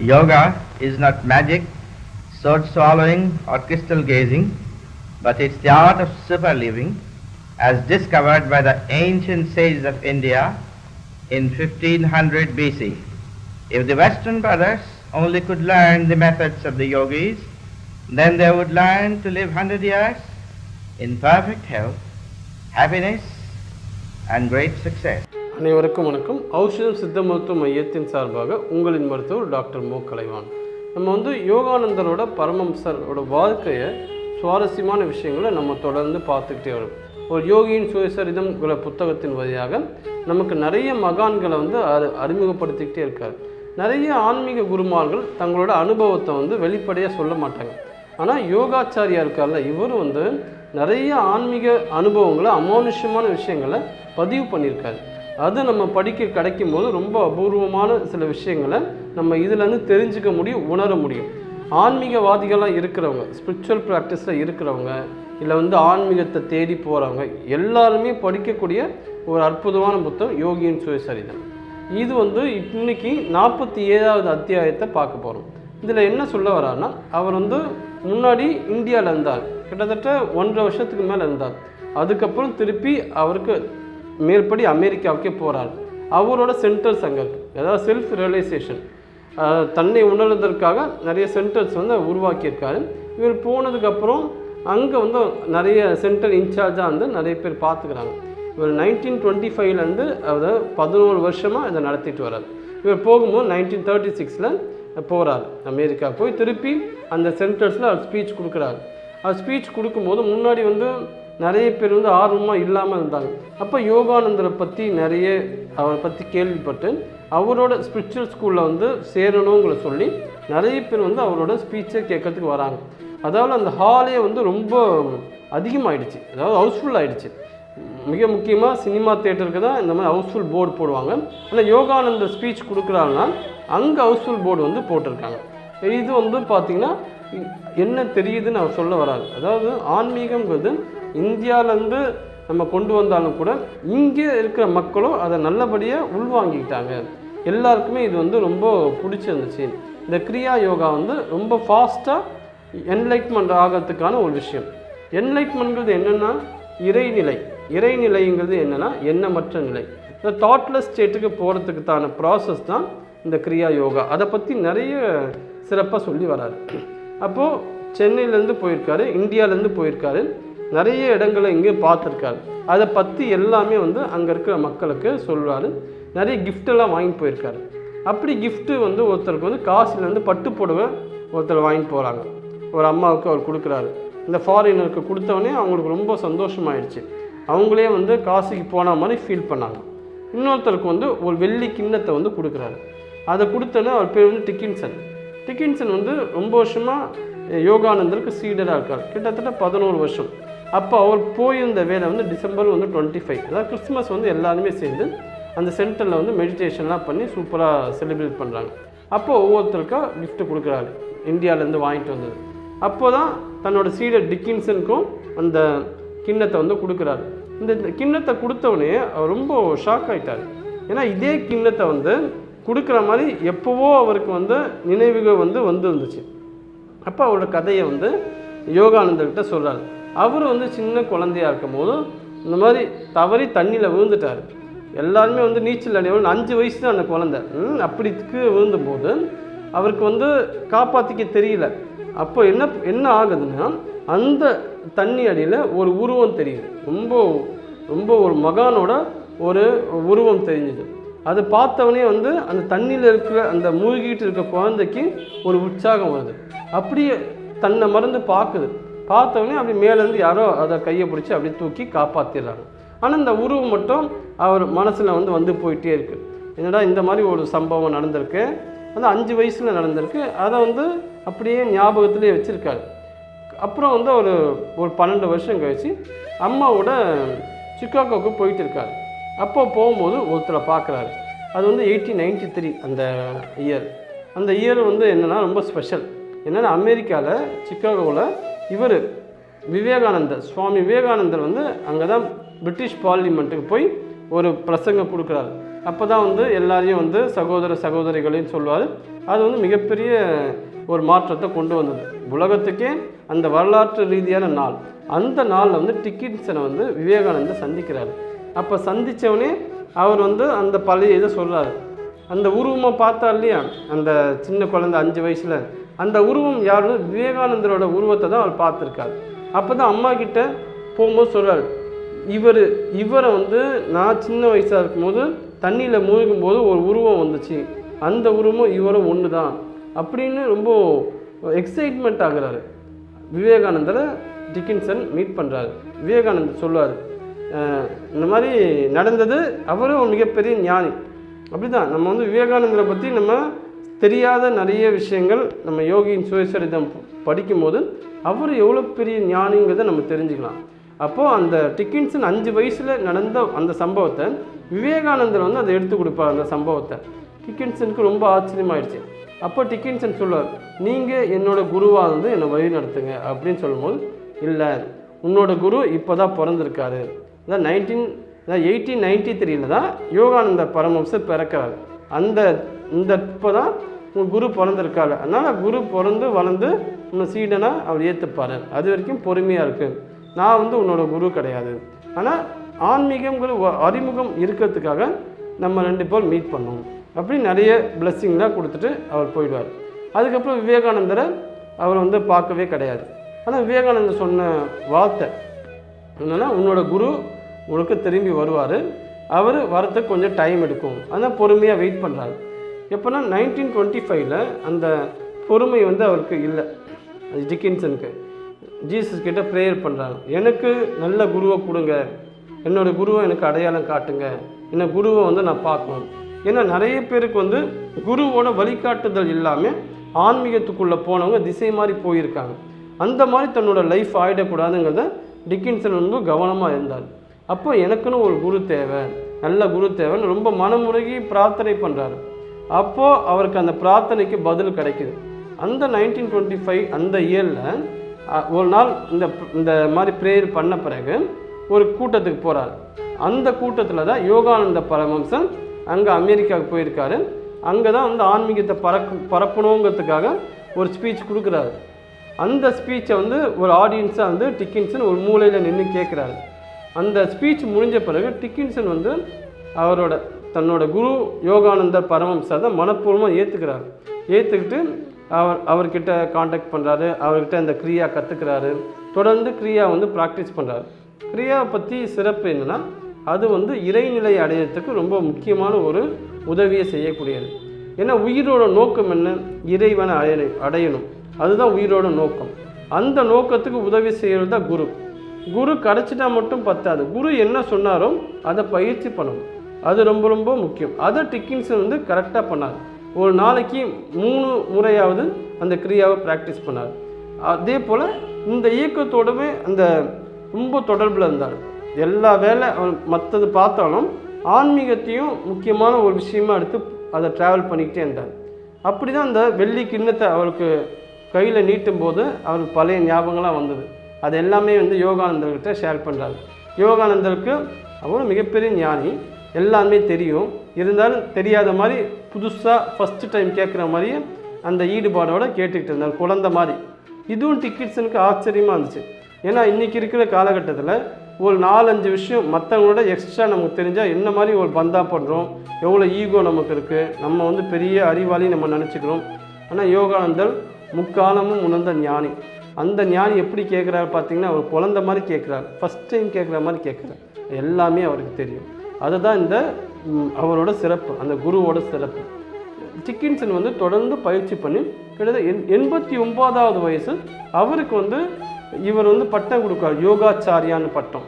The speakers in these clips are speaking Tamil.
Yoga is not magic, sword swallowing, or crystal gazing, but it's the art of super living as discovered by the ancient sages of India in 1500 BC. If the Western brothers only could learn the methods of the yogis, then they would learn to live 100 years in perfect health, happiness, and great success. அனைவருக்கும் வணக்கம். ஔஷதம் சித்த மருத்துவ மையத்தின் சார்பாக உங்களின் மருத்துவர் டாக்டர் மோ. கலைவான் நம்ம வந்து யோகானந்தரோட பரமம்சரோட வாழ்க்கையை சுவாரஸ்யமான விஷயங்களை நம்ம தொடர்ந்து பார்த்துக்கிட்டே வரும். ஒரு யோகியின் சுயசரிதம்ங்கிற புத்தகத்தின் வழியாக நமக்கு நிறைய மகான்களை வந்து அறி அறிமுகப்படுத்திக்கிட்டே இருக்கார். நிறைய ஆன்மீக குருமார்கள் தங்களோட அனுபவத்தை வந்து வெளிப்படையாக சொல்ல மாட்டாங்க. ஆனால் யோகாச்சாரியா இருக்கார்ல இவர் வந்து நிறைய ஆன்மீக அனுபவங்களை அமானுஷ்யமான விஷயங்களை பதிவு பண்ணியிருக்காரு. அது நம்ம படிக்க கிடைக்கும் போது ரொம்ப அபூர்வமான சில விஷயங்களை நம்ம இதுலேருந்து தெரிஞ்சுக்க முடியும் உணர முடியும். ஆன்மீகவாதிகளாக இருக்கிறவங்க ஸ்பிரிச்சுவல் ப்ராக்டிஸில் இருக்கிறவங்க இல்லை வந்து ஆன்மீகத்தை தேடி போகிறவங்க எல்லாருமே படிக்கக்கூடிய ஒரு அற்புதமான புத்தகம் யோகியின் சுயசரிதம் இது வந்து இன்னைக்கு நாற்பத்தி ஏழாவது அத்தியாயத்தை பார்க்க போகிறோம் இதில் என்ன சொல்ல வராருன்னா அவர் வந்து முன்னாடி இந்தியாவில் இருந்தார். கிட்டத்தட்ட ஒன்றரை வருஷத்துக்கு மேலே இருந்தார். அதுக்கப்புறம் திருப்பி அவருக்கு மேற்படி அமெரிக்காவுக்கே போகிறார் அவரோட சென்டர்ஸ் அங்கே இருக்குது அதாவது செல்ஃப் ரியலைசேஷன் தன்னை உணர்வதற்காக நிறைய சென்டர்ஸ் வந்து உருவாக்கியிருக்காரு. இவர் போனதுக்கப்புறம் அங்கே வந்து நிறைய சென்டர் இன்சார்ஜாக வந்து நிறைய பேர் பார்த்துக்கிறாங்க. இவர் நைன்டீன் டுவெண்ட்டி ஃபைவ்லேருந்து அதாவது பதினோரு வருஷமாக இதை நடத்திட்டு வரார் இவர் போகும்போது நைன்டீன் தேர்ட்டி சிக்ஸில் போகிறார் அமெரிக்கா போய் திருப்பி அந்த சென்டர்ஸில் அவர் ஸ்பீச் கொடுக்குறாரு. அவர் ஸ்பீச் கொடுக்கும்போது முன்னாடி வந்து நிறைய பேர் வந்து ஆர்வமாக இல்லாமல் இருந்தாங்க. அப்போ யோகானந்தரை பற்றி நிறைய அவரை பற்றி கேள்விப்பட்டு அவரோட ஸ்பிரிச்சுவல் ஸ்கூலில் வந்து சேரணுங்கிற சொல்லி நிறைய பேர் வந்து அவரோட ஸ்பீச்சை கேட்கறதுக்கு வராங்க. அதாவது அந்த ஹாலே வந்து ரொம்ப அதிகமாகிடுச்சு அதாவது ஹவுஸ்ஃபுல் ஆகிடுச்சு மிக முக்கியமாக சினிமா தேட்டருக்கு தான் இந்த மாதிரி ஹவுஸ்ஃபுல் போர்டு போடுவாங்க. ஆனால் யோகானந்தர் ஸ்பீச் கொடுக்குறாங்கன்னா அங்கே ஹவுஸ்ஃபுல் போர்டு வந்து போட்டிருக்காங்க. இது வந்து பார்த்திங்கன்னா என்ன தெரியுதுன்னு அவர் சொல்ல வராது அதாவது ஆன்மீகங்கிறது இந்தியாவிலேருந்து நம்ம கொண்டு வந்தாலும் கூட இங்கே இருக்கிற மக்களும் அதை நல்லபடியாக உள்வாங்கிக்கிட்டாங்க. எல்லாருக்குமே இது வந்து ரொம்ப பிடிச்சிருந்துச்சு. இந்த கிரியா யோகா வந்து ரொம்ப ஃபாஸ்ட்டாக என்லைட்மெண்ட் ஆகிறதுக்கான ஒரு விஷயம். என்லைட்மெண்ட்ங்கிறது என்னென்னா இறைநிலை. இறைநிலைங்கிறது என்னென்னா எண்ணமற்ற நிலை. இந்த தாட்லெஸ் ஸ்டேட்டுக்கு போகிறதுக்குத்தான ப்ராசஸ் தான் இந்த கிரியா யோகா. அதை பற்றி நிறைய சிறப்பாக சொல்லி வராரு. அப்போது சென்னையிலேருந்து போயிருக்காரு இந்தியாவிலேருந்து போயிருக்காரு. நிறைய இடங்களை இங்கே பார்த்துருக்காரு. அதை பற்றி எல்லாமே வந்து அங்கே இருக்கிற மக்களுக்கு சொல்வார் நிறைய கிஃப்டெல்லாம் வாங்கிட்டு போயிருக்காரு. அப்படி கிஃப்ட்டு வந்து ஒருத்தருக்கு வந்து காசுலேருந்து பட்டு புடவை ஒருத்தர் வாங்கிட்டு போகிறாங்க ஒரு அம்மாவுக்கு அவர் கொடுக்குறாரு. இந்த ஃபாரினருக்கு கொடுத்தவொடனே அவங்களுக்கு ரொம்ப சந்தோஷமாயிடுச்சு அவங்களே வந்து காசுக்கு போன மாதிரி ஃபீல் பண்ணாங்க. இன்னொருத்தருக்கு வந்து ஒரு வெள்ளி கிண்ணத்தை வந்து கொடுக்குறாரு. அதை கொடுத்தோன்னே அவர் பேர் வந்து டிக்கின்சன். டிக்கின்சன் வந்து ரொம்ப வருஷமாக யோகானந்தருக்கு சீடராக இருக்கார். கிட்டத்தட்ட பதினோரு வருஷம். அப்போ அவர் போயிருந்த வேலை வந்து டிசம்பர் வந்து டுவெண்ட்டி ஃபைவ் அதாவது கிறிஸ்மஸ் வந்து எல்லாருமே சேர்ந்து அந்த சென்டரில் வந்து மெடிடேஷன்லாம் பண்ணி சூப்பராக செலிப்ரேட் பண்ணுறாங்க அப்போ ஒவ்வொருத்தருக்கா கிஃப்ட் கொடுக்குறாரு. இந்தியாவிலேருந்து வாங்கிட்டு வந்தது. அப்போ தான் தன்னோட சீடர் டிக்கின்சனுக்கும் அந்த கிண்ணத்தை வந்து கொடுக்குறாரு. இந்த கிண்ணத்தை கொடுத்தவனே அவர் ரொம்ப ஷாக் ஆயிட்டார். ஏன்னா இதே கிண்ணத்தை வந்து கொடுக்குற மாதிரி எப்போவோ அவருக்கு வந்து நினைவுகள் வந்து வந்துருந்துச்சு. அப்போ அவரோட கதையை வந்து யோகானந்தர்கிட்ட சொல்கிறாரு அவர் வந்து சின்ன குழந்தையா இருக்கும் போதும் இந்த மாதிரி தவறி தண்ணியில் விழுந்துட்டார். எல்லாருமே வந்து நீச்சல் அடையணும் அஞ்சு வயசு தான் அந்த குழந்தை. அப்படிக்கு விழுந்தபோது அவருக்கு வந்து காப்பாற்றிக்க தெரியல. அப்போ என்ன என்ன ஆகுதுன்னா அந்த தண்ணி அடியில் ஒரு உருவம் தெரியுது. ரொம்ப ரொம்ப ஒரு மகானோட ஒரு உருவம் தெரிஞ்சுது. அது பார்த்தவனே வந்து அந்த தண்ணியில் இருக்கிற அந்த மூழ்கிட்டு இருக்க குழந்தைக்கு ஒரு உற்சாகம் வருது. அப்படியே தன்னை மறந்து பார்க்குது. பார்த்தவொடனே அப்படி மேலேருந்து யாரோ அதை கையை பிடிச்சி அப்படியே தூக்கி காப்பாற்றிடுறாங்க ஆனால் இந்த உருவம் மட்டும் அவர் மனசில் வந்து வந்து போயிட்டே இருக்குது என்னடா இந்த மாதிரி ஒரு சம்பவம் நடந்திருக்கு? அது அஞ்சு வயசில் நடந்திருக்கு. அதை வந்து அப்படியே ஞாபகத்திலே வச்சுருக்காரு. அப்புறம் வந்து ஒரு ஒரு பன்னெண்டு வருஷம் கழிச்சு அம்மாவோட சிக்காகோவுக்கு போயிட்டு இருக்காரு. அப்போ போகும்போது ஒருத்தரை பார்க்குறாரு. அது வந்து எயிட்டீன் நைன்டி த்ரீ அந்த இயர் அந்த இயர் வந்து என்னென்னா ரொம்ப ஸ்பெஷல் என்னென்னா அமெரிக்காவில் சிக்காகோவில் இவர் விவேகானந்தர் சுவாமி விவேகானந்தர் வந்து அங்கே தான் பிரிட்டிஷ் பார்லிமெண்ட்டுக்கு போய் ஒரு பிரசங்கம் கொடுக்குறாரு. அப்போ தான் வந்து எல்லாரையும் வந்து சகோதர சகோதரிகளையும் சொல்லுவார். அது வந்து மிகப்பெரிய ஒரு மாற்றத்தை கொண்டு வந்தது. உலகத்துக்கே அந்த வரலாற்று ரீதியான நாள். அந்த நாளில் வந்து டிக்கின்சனை வந்து விவேகானந்தர் சந்திக்கிறாரு. அப்போ சந்தித்தவனே அவர் வந்து அந்த பழைய இதை சொல்கிறாரு அந்த உருவமாக பார்த்தா இல்லையா? அந்த சின்ன குழந்தை அஞ்சு வயசில் அந்த உருவம் யாருன்னு விவேகானந்தரோட உருவத்தை தான் அவர் பார்த்துருக்காரு. அப்போ தான் அம்மா கிட்ட போகும்போது சொல்கிறார் இவர் இவரை வந்து நான் சின்ன வயசாக இருக்கும்போது தண்ணியில் மூழ்கும்போது ஒரு உருவம் வந்துச்சு. அந்த உருவம் இவரும் ஒன்று தான் அப்படின்னு ரொம்ப எக்ஸைட்மெண்ட் ஆகுறாரு. விவேகானந்தரை டிக்கின்சன் மீட் பண்ணுறாரு விவேகானந்தர் சொல்லுவார் இந்த மாதிரி நடந்தது அவரும் மிகப்பெரிய ஞானி. அப்படிதான் நம்ம வந்து விவேகானந்தரை பற்றி நம்ம தெரியாத நிறைய விஷயங்கள் நம்ம யோகியின் சுயசரிதம் படிக்கும்போது அவர் எவ்வளோ பெரிய ஞானிங்கிறத நம்ம தெரிஞ்சுக்கலாம். அப்போது அந்த டிக்கின்சன் அஞ்சு வயசில் நடந்த அந்த சம்பவத்தை விவேகானந்தர் வந்து அதை எடுத்து கொடுப்பார் அந்த சம்பவத்தை. டிக்கின்சனுக்கு ரொம்ப ஆச்சரியமாயிடுச்சு அப்போ டிக்கின்சன் சொல்லுவார் நீங்கள் என்னோட குருவாக வந்து என்னை வழி நடத்துங்க அப்படின்னு சொல்லும்போது இல்லை உன்னோட குரு இப்போ தான் பிறந்திருக்காரு. அதான் நைன்டீன் அதான் எயிட்டீன் நைன்டி த்ரீல தான் யோகானந்த பரமம்சர் பிறக்கிறார். அந்த இந்த இப்போ தான் உங்கள் குரு பிறந்திருக்காரு. அதனால் குரு பிறந்து வளர்ந்து உன்னை சீடனாக அவர் ஏற்றுப்பார் அது வரைக்கும் பொறுமையாக இருக்குது நான் வந்து உன்னோட குரு கிடையாது. ஆனால் ஆன்மீகங்கிற அறிமுகம் இருக்கிறதுக்காக நம்ம ரெண்டு பேர் மீட் பண்ணோம். அப்படி நிறைய பிளெஸ்ஸிங்லாம் கொடுத்துட்டு அவர் போயிடுவார். அதுக்கப்புறம் விவேகானந்தரை அவர் வந்து பார்க்கவே கிடையாது. ஆனால் விவேகானந்தர் சொன்ன வார்த்தை என்னென்னா உன்னோட குரு உனக்கு திரும்பி வருவார். அவர் வரத்துக்கு கொஞ்சம் டைம் எடுக்கும். ஆனால் பொறுமையாக வெயிட் பண்ணுறாரு எப்போனா நைன்டீன் டுவெண்ட்டி ஃபைவ்ல அந்த பொறுமை வந்து அவருக்கு இல்லை. அது டிக்கின்சனுக்கு. ஜீசஸ் கிட்ட ப்ரேயர் பண்ணுறாங்க எனக்கு நல்ல குருவை கொடுங்க. என்னோடய குருவை எனக்கு அடையாளம் காட்டுங்க. என்ன குருவை வந்து நான் பார்க்கணும். ஏன்னா நிறைய பேருக்கு வந்து குருவோட வழிகாட்டுதல் இல்லாமல் ஆன்மீகத்துக்குள்ளே போனவங்க திசை மாதிரி போயிருக்காங்க. அந்த மாதிரி தன்னோட லைஃப் ஆகிடக்கூடாதுங்கிறத டிக்கின்சன் ரொம்ப கவனமாக இருந்தார். அப்போ எனக்குன்னு ஒரு குரு தேவை. நல்ல குரு தேவைன்னு ரொம்ப மனமுருகி பிரார்த்தனை பண்ணுறாரு அப்போது அவருக்கு அந்த பிரார்த்தனைக்கு பதில் கிடைக்குது. அந்த நைன்டீன் டுவெண்ட்டி ஃபைவ் அந்த இயரில் ஒரு நாள் இந்த இந்த மாதிரி ப்ரேயர் பண்ண பிறகு ஒரு கூட்டத்துக்கு போகிறார் அந்த கூட்டத்தில் தான் யோகானந்த பரமம்சன் அங்கே அமெரிக்காவுக்கு போயிருக்காரு. அங்கே தான் வந்து ஆன்மீகத்தை பறக்கு பரப்பணுங்கிறதுக்காக ஒரு ஸ்பீச் கொடுக்குறாரு. அந்த ஸ்பீச்சை வந்து ஒரு ஆடியன்ஸாக வந்து டிக்கின்சன் ஒரு மூலையில் நின்று கேட்குறாரு அந்த ஸ்பீச் முடிஞ்ச பிறகு டிக்கின்சன் வந்து அவரோட தன்னோட குரு யோகானந்தர் பரமம்சர் தான் மனப்பூர்வமாக ஏற்றுக்கிறார் ஏற்றுக்கிட்டு அவர் அவர்கிட்ட காண்டாக்ட் பண்ணுறாரு அவர்கிட்ட அந்த கிரியா கற்றுக்கிறாரு தொடர்ந்து கிரியா வந்து ப்ராக்டிஸ் பண்ணுறாரு கிரியாவை பற்றி சிறப்பு என்னென்னா அது வந்து இறைநிலை அடையிறதுக்கு ரொம்ப முக்கியமான ஒரு உதவியை செய்யக்கூடியது. ஏன்னா உயிரோட நோக்கம் என்ன? இறைவனை அடைய அடையணும். அதுதான் உயிரோட நோக்கம். அந்த நோக்கத்துக்கு உதவி செய்கிறது தான் குரு. குரு கிடச்சிட்டா மட்டும் பத்தாது. குரு என்ன சொன்னாரோ அதை பயிற்சி பண்ணணும். அது ரொம்ப ரொம்ப முக்கியம். அதை டிக்கின்சன் வந்து கரெக்டாக பண்ணார். ஒரு நாளைக்கு மூணு முறையாவது அந்த கிரியாவை ப்ராக்டிஸ் பண்ணார். அதே போல் இந்த இயக்கத்தோடவே அந்த ரொம்ப தொடர்பில் இருந்தார். எல்லா வேலை அவன் மற்றது பார்த்தாலும் ஆன்மீகத்தையும் முக்கியமான ஒரு விஷயமா எடுத்து அதை ட்ராவல் பண்ணிக்கிட்டே இருந்தார். அப்படி தான் அந்த வெள்ளி கிண்ணத்தை அவருக்கு கையில் நீட்டும் போது அவருக்கு பழைய ஞாபகங்களாக வந்தது. அது எல்லாமே வந்து யோகானந்தர்கிட்ட ஷேர் பண்ணுறாரு யோகானந்தருக்கு அவரும் மிகப்பெரிய ஞானி. எல்லாமே தெரியும். இருந்தாலும் தெரியாத மாதிரி புதுசாக ஃபஸ்ட்டு டைம் கேட்குற மாதிரியே அந்த ஈடுபாடோடு கேட்டுக்கிட்டு இருந்தார் குழந்த மாதிரி. இதுவும் டிக்கெட்ஸனுக்கு ஆச்சரியமாக இருந்துச்சு. ஏன்னா இன்றைக்கி இருக்கிற காலகட்டத்தில் ஒரு நாலஞ்சு விஷயம் மற்றவங்களோட எக்ஸ்ட்ரா நமக்கு தெரிஞ்சால் என்ன மாதிரி ஒரு பந்தா பண்ணுறோம் எவ்வளோ ஈகோ நமக்கு இருக்குது நம்ம வந்து பெரிய அறிவாளி நம்ம நினச்சிக்கிறோம். ஆனால் யோகானந்தர் முக்காலமும் உணர்ந்த ஞானி. அந்த ஞானி எப்படி கேட்குறாரு பார்த்தீங்கன்னா அவர் குழந்த மாதிரி கேட்குறாரு ஃபஸ்ட் டைம் கேட்குற மாதிரி கேட்குறாரு எல்லாமே அவருக்கு தெரியும். அதுதான் இந்த அவரோட சிறப்பு அந்த குருவோட சிறப்பு. டிக்கின்சன் வந்து தொடர்ந்து பயிற்சி பண்ணி கிட்டத்தட்ட எண் எண்பத்தி ஒன்பதாவது வயசு அவருக்கு வந்து இவர் வந்து பட்டம் கொடுக்காரு யோகாச்சாரியான்னு பட்டம்.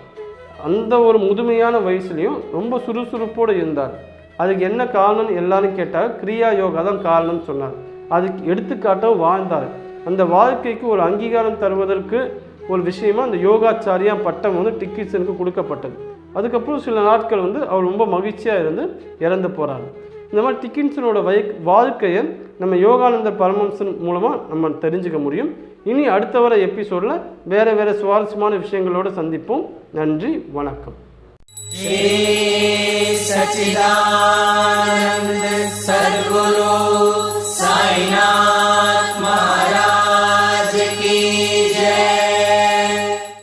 அந்த ஒரு முதுமையான வயசுலேயும் ரொம்ப சுறுசுறுப்போடு இருந்தார். அதுக்கு என்ன காரணம்னு எல்லாரும் கேட்டால் கிரியா யோகா தான் காரணம்னு சொன்னார். அதுக்கு எடுத்துக்காட்டும் வாழ்ந்தார். அந்த வாழ்க்கைக்கு ஒரு அங்கீகாரம் தருவதற்கு ஒரு விஷயமா அந்த யோகாச்சாரியா பட்டம் வந்து டிக்கின்சனுக்கு கொடுக்கப்பட்டது. அதுக்கப்புறம் சில நாட்கள் வந்து அவர் ரொம்ப மகிழ்ச்சியாக இருந்து இறந்து போகிறாரு இந்த மாதிரி டிக்கின்சனோட வய வாழ்க்கையை நம்ம யோகானந்தர் பரமம்சன் மூலமாக நம்ம தெரிஞ்சுக்க முடியும். இனி அடுத்த வர எபிசோடில் வேறு வேறு சுவாரஸ்யமான விஷயங்களோடு சந்திப்போம். நன்றி வணக்கம். சச்சிதானந்த சர்வோ சாய்நாத்.